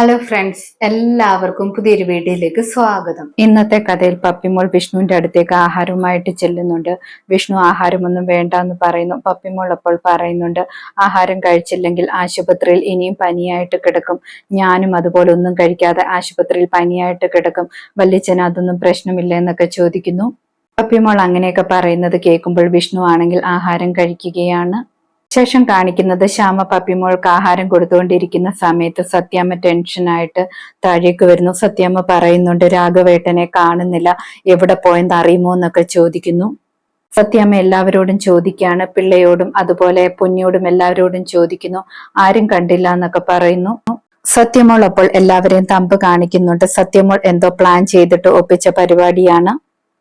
Hello friends എല്ലാവർക്കും പുതിയൊരു വീഡിയോയിലേക്ക് സ്വാഗതം. ഇന്നത്തെ കഥയിൽ പപ്പിമോൾ വിഷ്ണുവിന്റെ അടുത്തേക്ക് ആഹാരവുമായിട്ട് ചെല്ലുന്നുണ്ട്. വിഷ്ണു ആഹാരമൊന്നും വേണ്ട എന്ന് പറയുന്നു പപ്പിമോൾ അപ്പോൾ പറയുന്നുണ്ട് ആഹാരം കഴിച്ചില്ലെങ്കിൽ ആശുപത്രിയിൽ ഇനിയും പനിയായിട്ട് കിടക്കും. ഞാനും അതുപോലെ ഒന്നും കഴിക്കാതെ ആശുപത്രിയിൽ പനിയായിട്ട് കിടക്കും. വല്യച്ഛന് അതൊന്നും പ്രശ്നമില്ല എന്നൊക്കെ ചോദിക്കുന്നു. പപ്പിമോൾ അങ്ങനെയൊക്കെ പറയുന്നത് കേൾക്കുമ്പോൾ വിഷ്ണു ആണെങ്കിൽ ആഹാരം കഴിക്കുകയാണ്. ശേഷം കാണിക്കുന്നത് ശ്യാമ പപ്പിമോൾക്ക് ആഹാരം കൊടുത്തുകൊണ്ടിരിക്കുന്ന സമയത്ത് സത്യാമ്മ ടെൻഷനായിട്ട് താഴേക്ക് വരുന്നു. സത്യാമ്മ പറയുന്നുണ്ട് രാഘവേട്ടനെ കാണുന്നില്ല. എവിടെ പോയെന്ന് അറിയുമോ എന്നൊക്കെ ചോദിക്കുന്നു. സത്യാമ്മ എല്ലാവരോടും ചോദിക്കുകയാണ്. പിള്ളയോടും അതുപോലെ പൊന്നിയോടും എല്ലാവരോടും ചോദിക്കുന്നു. ആരും കണ്ടില്ല എന്നൊക്കെ പറയുന്നു. സത്യമോൾ അപ്പോൾ എല്ലാവരെയും തമ്പ് കാണിക്കുന്നുണ്ട്. സത്യമോൾ എന്തോ പ്ലാൻ ചെയ്തിട്ട് ഒപ്പിച്ച പരിപാടിയാണ്.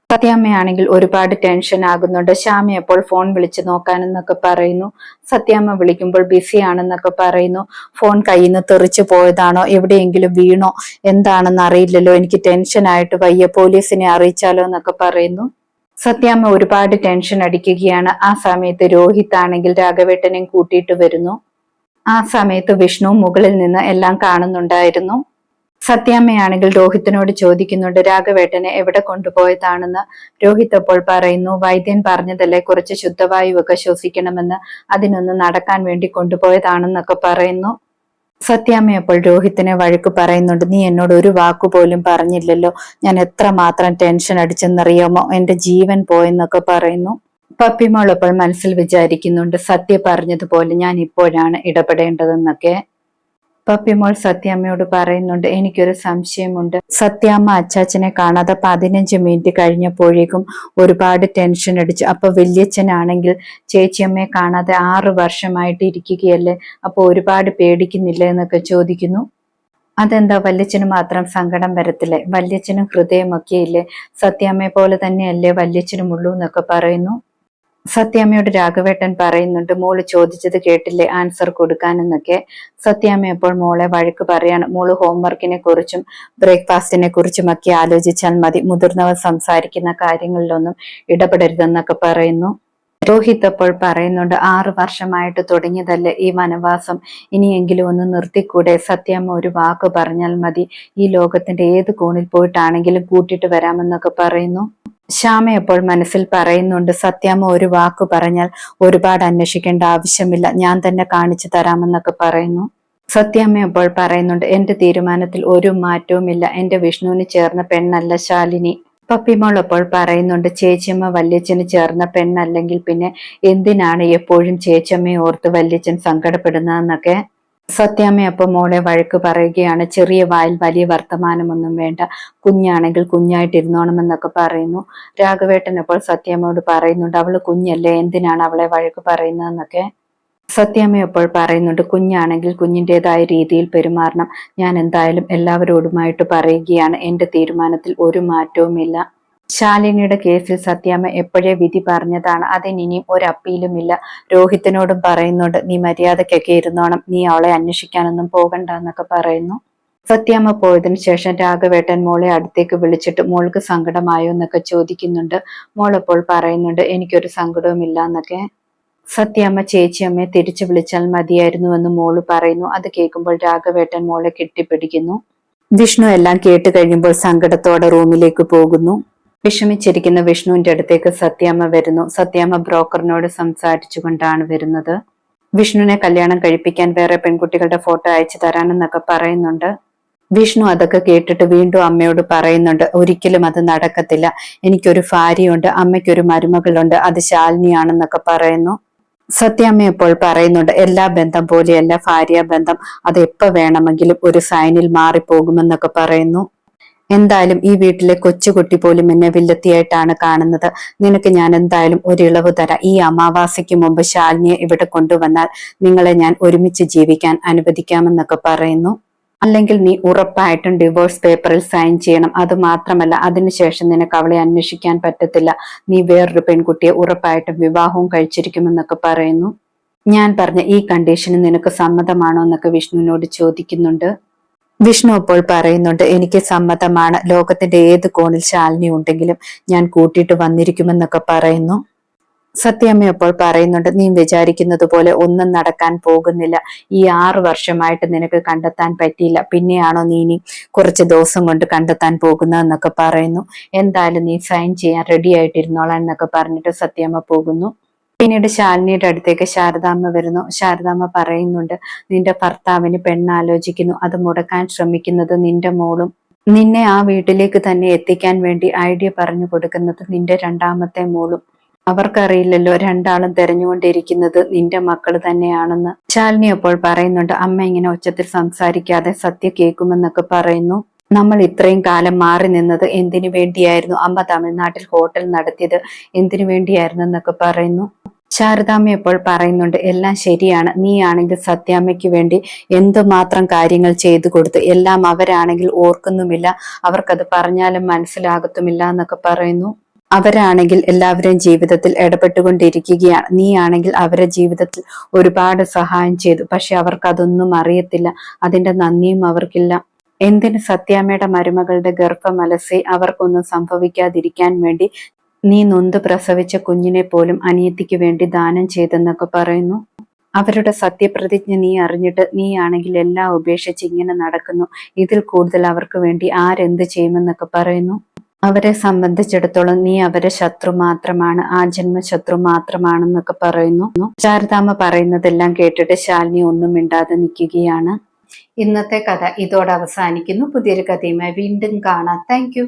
സത്യാമ്മയാണെങ്കിൽ ഒരുപാട് ടെൻഷൻ ആകുന്നുണ്ട്. ശ്യാമ അപ്പോൾ ഫോൺ വിളിച്ച് നോക്കാനെന്നൊക്കെ പറയുന്നു. സത്യാമ്മ വിളിക്കുമ്പോൾ ബിസി ആണെന്നൊക്കെ പറയുന്നു. ഫോൺ കയ്യിൽ നിന്ന് തെറിച്ചു പോയതാണോ? എവിടെയെങ്കിലും വീണോ? എന്താണെന്ന് അറിയില്ലല്ലോ. എനിക്ക് ടെൻഷൻ ആയിട്ട് വയ്യ. പോലീസിനെ അറിയിച്ചാലോ എന്നൊക്കെ പറയുന്നു. സത്യാമ്മ ഒരുപാട് ടെൻഷൻ അടിക്കുകയാണ്. ആ സമയത്ത് രോഹിത് ആണെങ്കിൽ രാഘവേട്ടനെയും കൂട്ടിയിട്ട് വരുന്നു. ആ സമയത്ത് വിഷ്ണു മുകളിൽ നിന്ന് എല്ലാം കാണുന്നുണ്ടായിരുന്നു. സത്യാമ്മയാണെങ്കിൽ രോഹിത്തിനോട് ചോദിക്കുന്നുണ്ട് രാഘവേട്ടനെ എവിടെ കൊണ്ടുപോയതാണെന്ന്? രോഹിത് അപ്പോൾ പറയുന്നു വൈദ്യൻ പറഞ്ഞതല്ലേ കുറച്ച് ശുദ്ധവായുവൊക്കെ ശ്വസിക്കണമെന്ന് അതിനൊന്ന് നടക്കാൻ വേണ്ടി കൊണ്ടുപോയതാണെന്നൊക്കെ പറയുന്നു. സത്യാമ്മ അപ്പോൾ രോഹിത്തിനെ വഴക്ക് പറയുന്നുണ്ട് നീ എന്നോട് ഒരു വാക്കു പോലും പറഞ്ഞില്ലല്ലോ ഞാൻ എത്ര മാത്രം ടെൻഷൻ അടിച്ചെന്നറിയാമോ? എന്റെ ജീവൻ പോയെന്നൊക്കെ പറയുന്നു. പപ്പിമോൾ അപ്പോൾ മനസ്സിൽ വിചാരിക്കുന്നുണ്ട് സത്യ പറഞ്ഞതുപോലെ ഞാൻ ഇപ്പോഴാണ് ഇടപെടേണ്ടതെന്നൊക്കെ. പപ്പിമോൾ സത്യാമ്മയോട് പറയുന്നുണ്ട് എനിക്കൊരു സംശയമുണ്ട്. സത്യാമ്മ അച്ചാച്ചനെ കാണാതെ പതിനഞ്ച് മിനിറ്റ് കഴിഞ്ഞപ്പോഴേക്കും ഒരുപാട് ടെൻഷൻ അടിച്ചു. അപ്പൊ വല്യച്ഛനാണെങ്കിൽ ചേച്ചിയമ്മയെ കാണാതെ ആറു വർഷമായിട്ട് ഇരിക്കുകയല്ലേ? അപ്പൊ ഒരുപാട് പേടിക്കുന്നില്ല എന്നൊക്കെ ചോദിക്കുന്നു. അതെന്താ വല്യച്ഛന് മാത്രം സങ്കടം വരത്തില്ലേ? വല്യച്ഛനും ഹൃദയമൊക്കെ ഇല്ലേ സത്യാമ്മയെ പോലെ തന്നെയല്ലേ വല്യച്ഛനും ഉള്ളൂ എന്നൊക്കെ പറയുന്നു. സത്യാമ്മയോട് രാഘവേട്ടൻ പറയുന്നുണ്ട് മോൾ ചോദിച്ചത് കേട്ടില്ലേ ആൻസർ കൊടുക്കാനെന്നൊക്കെ. സത്യാമ്മ അപ്പോൾ മോളെ വഴക്ക് പറയാണ്. മോൾ ഹോംവർക്കിനെ കുറിച്ചും ബ്രേക്ക്ഫാസ്റ്റിനെ കുറിച്ചും ഒക്കെ ആലോചിച്ചാൽ മതി. മുതിർന്നവർ സംസാരിക്കുന്ന കാര്യങ്ങളിലൊന്നും ഇടപെടരുതെന്നൊക്കെ പറയുന്നു. രോഹിത് അപ്പോൾ പറയുന്നുണ്ട് ആറു വർഷമായിട്ട് തുടങ്ങിയതല്ലേ ഈ വനവാസം. ഇനിയെങ്കിലും ഒന്ന് നിർത്തിക്കൂടെ? സത്യാമ്മ ഒരു വാക്ക് പറഞ്ഞാൽ മതി. ഈ ലോകത്തിന്റെ ഏത് കോണിൽ പോയിട്ടാണെങ്കിലും കൂട്ടിട്ട് വരാമെന്നൊക്കെ പറയുന്നു. ശ്യാമ അപ്പോൾ മനസ്സിൽ പറയുന്നുണ്ട് സത്യാമ്മ ഒരു വാക്ക് പറഞ്ഞാൽ ഒരുപാട് അന്വേഷിക്കേണ്ട ആവശ്യമില്ല. ഞാൻ തന്നെ കാണിച്ചു തരാമെന്നൊക്കെ പറയുന്നു. സത്യാമ്മ അപ്പോൾ പറയുന്നുണ്ട് എന്റെ തീരുമാനത്തിൽ ഒരു മാറ്റവുമില്ല. എന്റെ വിഷ്ണുവിന് ചേർന്ന പെണ്ണല്ല ശാലിനി. പപ്പിമോൾ അപ്പോൾ പറയുന്നുണ്ട് ചേച്ചിയമ്മ വല്യച്ഛന് ചേർന്ന പെണ്ണല്ലെങ്കിൽ പിന്നെ എന്തിനാണ് എപ്പോഴും ചേച്ചിയമ്മയെ ഓർത്ത് വല്യച്ഛൻ സങ്കടപ്പെടുന്നതെന്നൊക്കെ? സത്യാമ്മ അപ്പൊ മോളെ വഴക്ക് പറയുകയാണ്. ചെറിയ വായിൽ വലിയ വർത്തമാനമൊന്നും വേണ്ട. കുഞ്ഞാണെങ്കിൽ കുഞ്ഞായിട്ടിരുന്നോണമെന്നൊക്കെ പറയുന്നു. രാഘവേട്ടൻ അപ്പോൾ സത്യാമ്മയോട് പറയുന്നുണ്ട് അവൾ കുഞ്ഞല്ലേ എന്തിനാണ് അവളെ വഴക്ക് പറയുന്നതെന്നൊക്കെ? സത്യാമ്മ അപ്പോൾ പറയുന്നുണ്ട് കുഞ്ഞാണെങ്കിൽ കുഞ്ഞിന്റെതായ രീതിയിൽ പെരുമാറണം. ഞാൻ എന്തായാലും എല്ലാവരോടുമായിട്ട് പറയുകയാണ്. എന്റെ തീരുമാനത്തിൽ ഒരു മാറ്റവുമില്ല. ശാലിനിയുടെ കേസിൽ സത്യാമ്മ എപ്പോഴേ വിധി പറഞ്ഞതാണ് അതിനിയും ഒരു അപ്പീലുമില്ല. രോഹിത്തിനോടും പറയുന്നുണ്ട് നീ മര്യാദക്കൊക്കെ ഇരുന്നോണം നീ അവളെ അന്വേഷിക്കാനൊന്നും പോകണ്ട എന്നൊക്കെ പറയുന്നു. സത്യാമ്മ പോയതിനു ശേഷം രാഘവേട്ടൻ മോളെ അടുത്തേക്ക് വിളിച്ചിട്ട് മോൾക്ക് സങ്കടമായോ എന്നൊക്കെ ചോദിക്കുന്നുണ്ട്. മോളപ്പോൾ പറയുന്നുണ്ട് എനിക്കൊരു സങ്കടവും ഇല്ല എന്നൊക്കെ സത്യാമ്മ ചേച്ചിയമ്മയെ തിരിച്ചു വിളിച്ചാൽ മതിയായിരുന്നു എന്ന് മോൾ പറയുന്നു. അത് കേൾക്കുമ്പോൾ രാഘവേട്ടൻ മോളെ കെട്ടിപ്പിടിക്കുന്നു. വിഷ്ണു എല്ലാം കേട്ട് കഴിയുമ്പോൾ സങ്കടത്തോടെ റൂമിലേക്ക് പോകുന്നു. വിഷമിച്ചിരിക്കുന്ന വിഷ്ണുവിന്റെ അടുത്തേക്ക് സത്യാമ്മ വരുന്നു. സത്യാമ്മ ബ്രോക്കറിനോട് സംസാരിച്ചുകൊണ്ടാണ് വരുന്നത്. വിഷ്ണുവിനെ കല്യാണം കഴിപ്പിക്കാൻ വേറെ പെൺകുട്ടികളുടെ ഫോട്ടോ അയച്ചു തരാനെന്നൊക്കെ പറയുന്നുണ്ട്. വിഷ്ണു അതൊക്കെ കേട്ടിട്ട് വീണ്ടും അമ്മയോട് പറയുന്നുണ്ട് ഒരിക്കലും അത് നടക്കത്തില്ല. എനിക്കൊരു ഭാര്യയുണ്ട് അമ്മയ്ക്കൊരു മരുമകളുണ്ട് അത് ശാലിനിയാണെന്നൊക്കെ പറയുന്നു. സത്യാമ്മ ഇപ്പോൾ പറയുന്നുണ്ട് എല്ലാ ബന്ധം പോലെയല്ല ഭാര്യ ബന്ധം. അത് എപ്പോ വേണമെങ്കിലും ഒരു സൈനിൽ മാറിപ്പോകുമെന്നൊക്കെ പറയുന്നു. എന്തായാലും ഈ വീട്ടിലെ കൊച്ചുകുട്ടി പോലും എന്നെ വില്ലത്തിയായിട്ടാണ് കാണുന്നത്. നിനക്ക് ഞാൻ എന്തായാലും ഒരു ഇളവ് തരാം. ഈ അമാവാസിക്ക് മുമ്പ് ശാലിനിയെ ഇവിടെ കൊണ്ടുവന്നാൽ നിങ്ങളെ ഞാൻ ഒരുമിച്ച് ജീവിക്കാൻ അനുവദിക്കാമെന്നൊക്കെ പറയുന്നു. അല്ലെങ്കിൽ നീ ഉറപ്പായിട്ടും ഡിവോഴ്സ് പേപ്പറിൽ സൈൻ ചെയ്യണം. അത് മാത്രമല്ല അതിനുശേഷം നിനക്ക് അവളെ അന്വേഷിക്കാൻ പറ്റത്തില്ല. നീ വേറൊരു പെൺകുട്ടിയെ ഉറപ്പായിട്ടും വിവാഹവും കഴിച്ചിരിക്കുമെന്നൊക്കെ പറയുന്നു. ഞാൻ പറഞ്ഞ ഈ കണ്ടീഷന് നിനക്ക് സമ്മതമാണോ എന്നൊക്കെ വിഷ്ണുവിനോട് ചോദിക്കുന്നുണ്ട്. വിഷ്ണു അപ്പോൾ പറയുന്നുണ്ട് എനിക്ക് സമ്മതമാണ്. ലോകത്തിന്റെ ഏത് കോണിൽ ശാലിനി ഉണ്ടെങ്കിലും ഞാൻ കൂട്ടിയിട്ട് വന്നിരിക്കുമെന്നൊക്കെ പറയുന്നു. സത്യാമ്മ അപ്പോൾ പറയുന്നുണ്ട് നീ വിചാരിക്കുന്നത് പോലെ ഒന്നും നടക്കാൻ പോകുന്നില്ല. ഈ ആറ് വർഷമായിട്ട് നിനക്ക് കണ്ടെത്താൻ പറ്റിയില്ല. പിന്നെയാണോ നീ ഇനി കുറച്ച് ദിവസം കൊണ്ട് കണ്ടെത്താൻ പോകുന്നതെന്നൊക്കെ പറയുന്നു. എന്തായാലും നീ സൈൻ ചെയ്യാൻ റെഡി ആയിട്ടിരുന്നോളാം എന്നൊക്കെ പറഞ്ഞിട്ട് സത്യമ്മ പോകുന്നു. പിന്നീട് ശാലിനിയുടെ അടുത്തേക്ക് ശാരദാമ്മ വരുന്നു. ശാരദാമ്മ പറയുന്നുണ്ട് നിന്റെ ഭർത്താവിന് പെണ്ണാലോചിക്കുന്നു. അത് മുടക്കാൻ ശ്രമിക്കുന്നത് നിന്റെ മോളും നിന്നെ ആ വീട്ടിലേക്ക് തന്നെ എത്തിക്കാൻ വേണ്ടി ഐഡിയ പറഞ്ഞു കൊടുക്കുന്നത് നിന്റെ രണ്ടാമത്തെ മോളും. അവർക്കറിയില്ലല്ലോ രണ്ടാളും തെരഞ്ഞുകൊണ്ടിരിക്കുന്നത് നിന്റെ മക്കൾ തന്നെയാണെന്ന് ശാലിനി അപ്പോൾ പറയുന്നുണ്ട് അമ്മ ഇങ്ങനെ ഉച്ചത്തിൽ സംസാരിക്കാതെ സത്യ കേൾക്കുമെന്നൊക്കെ പറയുന്നു. നമ്മൾ ഇത്രയും കാലം മാറി നിന്നത് എന്തിനു വേണ്ടിയായിരുന്നു? അമ്മ തമിഴ്നാട്ടിൽ ഹോട്ടൽ നടത്തിയത് എന്തിനു വേണ്ടിയായിരുന്നു എന്നൊക്കെ പറയുന്നു. ശാരദാമ്മ ഇപ്പോൾ പറയുന്നുണ്ട് എല്ലാം ശരിയാണ്. നീ ആണെങ്കിൽ സത്യാമ്മയ്ക്ക് വേണ്ടി എന്തുമാത്രം കാര്യങ്ങൾ ചെയ്തു കൊടുത്തു എല്ലാം അവരാണെങ്കിൽ ഓർക്കുന്നുമില്ല. അവർക്കത് പറഞ്ഞാലും മനസ്സിലാകത്തുമില്ല എന്നൊക്കെ പറയുന്നു. അവരാണെങ്കിൽ എല്ലാവരെയും ജീവിതത്തിൽ ഇടപെട്ടുകൊണ്ടിരിക്കുകയാണ്. നീ ആണെങ്കിൽ അവരെ ജീവിതത്തിൽ ഒരുപാട് സഹായം ചെയ്തു. പക്ഷെ അവർക്കതൊന്നും അറിയത്തില്ല. അതിന്റെ നന്ദിയും അവർക്കില്ല. എന്തിന് സത്യാമ്മയുടെ മരുമകളുടെ ഗർഭമലസി അവർക്കൊന്നും സംഭവിക്കാതിരിക്കാൻ വേണ്ടി നീ നൊന്ത് പ്രസവിച്ച കുഞ്ഞിനെ പോലും അനിയത്തിക്ക് വേണ്ടി ദാനം ചെയ്തെന്നൊക്കെ പറയുന്നു. അവരുടെ സത്യപ്രതിജ്ഞ നീ അറിഞ്ഞിട്ട് നീ ആണെങ്കിൽ എല്ലാം ഉപേക്ഷിച്ച് ഇങ്ങനെ നടക്കുന്നു. ഇതിൽ കൂടുതൽ അവർക്ക് വേണ്ടി ആരെന്ത് ചെയ്യുമെന്നൊക്കെ പറയുന്നു. അവരെ സംബന്ധിച്ചിടത്തോളം നീ അവരെ ശത്രു മാത്രമാണ് ആ ജന്മ ശത്രു മാത്രമാണെന്നൊക്കെ പറയുന്നു. ശാരദാമ്മ പറയുന്നതെല്ലാം കേട്ടിട്ട് ശാലിനി ഒന്നും മിണ്ടാതെ നിൽക്കുകയാണ്. ഇന്നത്തെ കഥ ഇതോടെ അവസാനിക്കുന്നു. പുതിയൊരു കഥയുമായി വീണ്ടും കാണാം. താങ്ക്